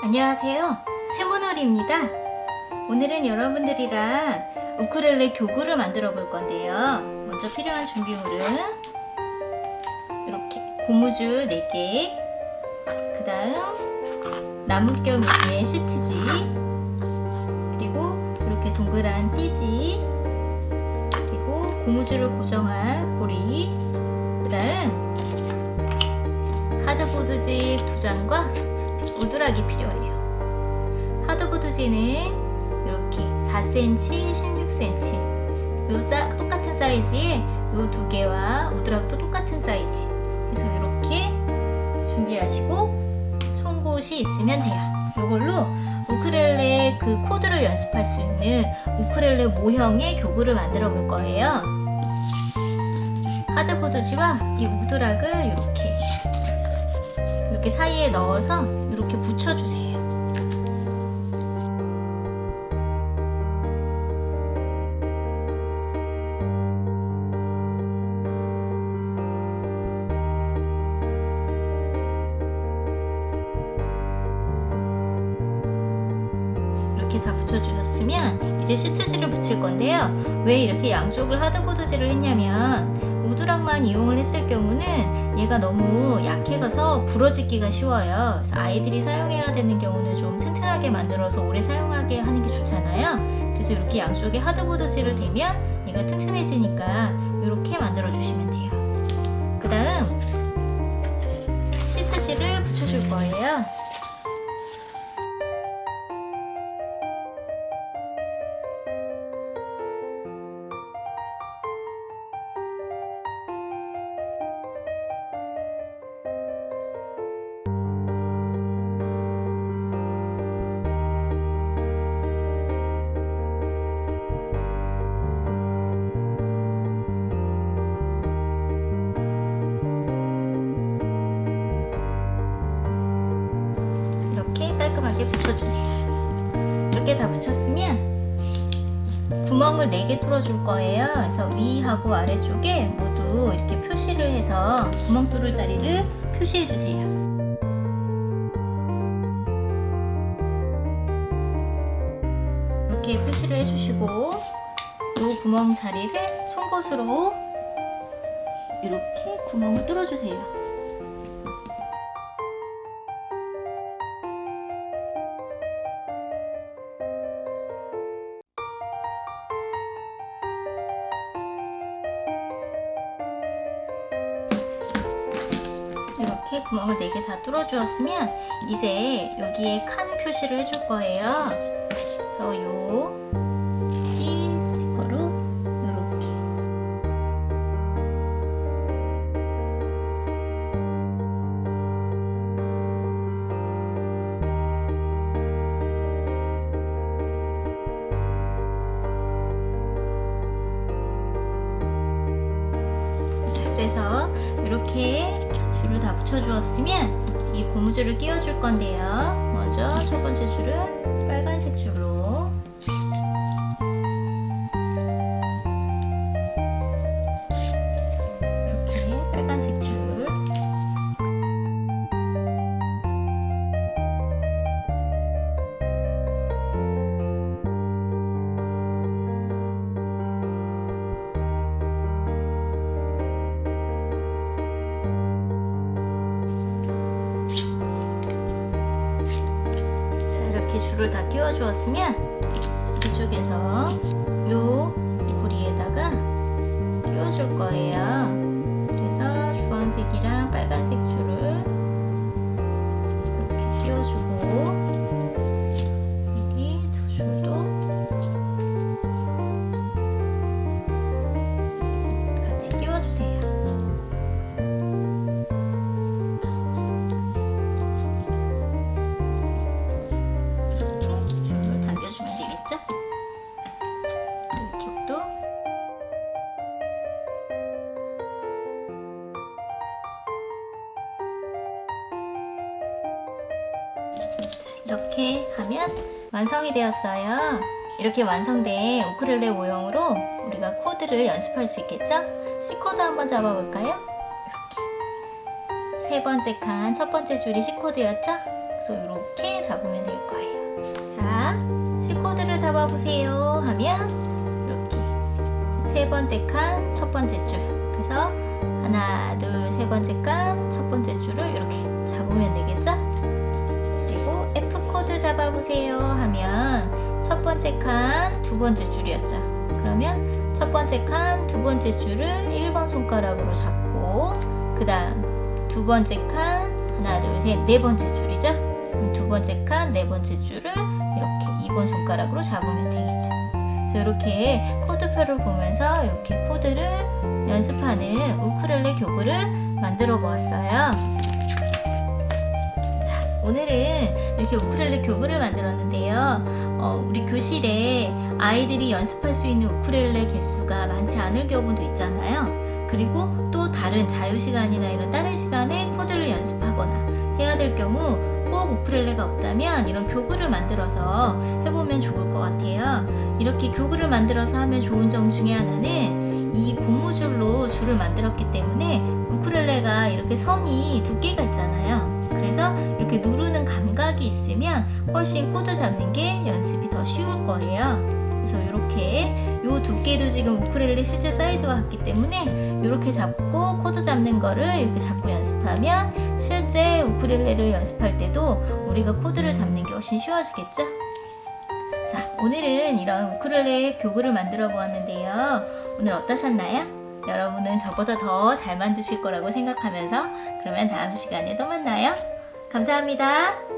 안녕하세요. 세모놀이입니다. 오늘은 여러분들이랑 우크렐레 교구를 만들어 볼 건데요. 먼저 필요한 준비물은 이렇게 고무줄 4개, 그 다음 나뭇결 무늬의 시트지, 그리고 이렇게 동그란 띠지, 그리고 고무줄을 고정할 고리, 그 다음 하드보드지 두 장과 우드락이 필요해요. 하드보드지는 이렇게 4cm, 16cm 요 사, 똑같은 사이즈에 요두 개와 우드락도 똑같은 사이즈 그래서 이렇게 준비하시고 송곳이 있으면 돼요. 이걸로 우크렐레 그 코드를 연습할 수 있는 우크렐레 모형의 교구를 만들어 볼 거예요. 하드보드지와 이 우드락을 이렇게 이렇게 사이에 넣어서 붙여주세요. 이렇게 다 붙여주셨으면 이제 시트지를 붙일 건데요. 왜 이렇게 양쪽을 하드보드지를 했냐면 우드락만 이용을 했을 경우는 얘가 너무 약해가서 부러지기가 쉬워요. 아이들이 사용해야 되는 경우는 좀 튼튼하게 만들어서 오래 사용하게 하는 게 좋잖아요. 그래서 이렇게 양쪽에 하드보드지를 대면 얘가 튼튼해지니까 이렇게 만들어 주시면 돼요. 그 다음 붙여주세요. 이렇게 다 붙였으면 구멍을 4개 뚫어줄 거예요. 그래서 위하고 아래쪽에 모두 이렇게 표시를 해서 구멍 뚫을 자리를 표시해 주세요. 이렇게 표시를 해주시고 이 구멍 자리를 송곳으로 이렇게 구멍을 뚫어주세요. 이렇게 구멍을 4개 다 뚫어주었으면 이제 여기에 칸 표시를 해줄 거예요. 그래서 요이 스티커로 이렇게 자, 그래서 이렇게 줄을 다 붙여주었으면 이 고무줄을 끼워줄 건데요. 먼저 첫 번째 줄은 빨간색 줄로 이렇게 줄을 다 끼워 주었으면 이쪽에서 요 고리에다가 끼워 줄 거예요. 그래서 주황색이랑 빨간색 이렇게 하면 완성이 되었어요. 이렇게 완성된 우크렐레 모형으로 우리가 코드를 연습할 수 있겠죠? C 코드 한번 잡아볼까요? 이렇게 세 번째 칸 첫 번째 줄이 C 코드였죠? 그래서 이렇게 잡으면 될 거예요. 자, C 코드를 잡아보세요 하면 이렇게 세 번째 칸, 첫 번째 줄. 그래서 하나, 둘, 세 번째 칸, 첫 번째 줄을 이렇게 잡으면 되겠죠? 잡아보세요 하면 첫 번째 칸, 두 번째 줄이었죠. 그러면 첫 번째 칸, 두 번째 줄을 1번 손가락으로 잡고 그 다음 두 번째 칸, 하나, 둘, 셋, 네 번째 줄이죠. 두 번째 칸, 네 번째 줄을 이렇게 2번 손가락으로 잡으면 되겠죠. 이렇게 코드표를 보면서 이렇게 코드를 연습하는 우쿨렐레 교구를 만들어 보았어요. 자, 오늘은 이렇게 우쿨렐레 교구를 만들었는데요. 어, 우리 교실에 아이들이 연습할 수 있는 우쿨렐레 개수가 많지 않을 경우도 있잖아요. 그리고 또 다른 자유 시간이나 이런 다른 시간에 코드를 연습하거나 해야 될 경우 꼭 우쿨렐레가 없다면 이런 교구를 만들어서 해보면 좋을 것 같아요. 이렇게 교구를 만들어서 하면 좋은 점 중에 하나는 이 고무줄로 줄을 만들었기 때문에 우쿨렐레가 이렇게 선이 두께가 있잖아요. 그래서 이렇게 누르는 감각이 있으면 훨씬 코드 잡는 게 연습이 더 쉬울 거예요. 그래서 이렇게 요 두께도 지금 우쿨렐레 실제 사이즈와 같기 때문에 이렇게 잡고 코드 잡는 거를 이렇게 잡고 연습하면 실제 우쿨렐레를 연습할 때도 우리가 코드를 잡는 게 훨씬 쉬워지겠죠? 자, 오늘은 이런 우쿨렐레 교구를 만들어 보았는데요. 오늘 어떠셨나요? 여러분은 저보다 더 잘 만드실 거라고 생각하면서 그러면 다음 시간에 또 만나요. 감사합니다.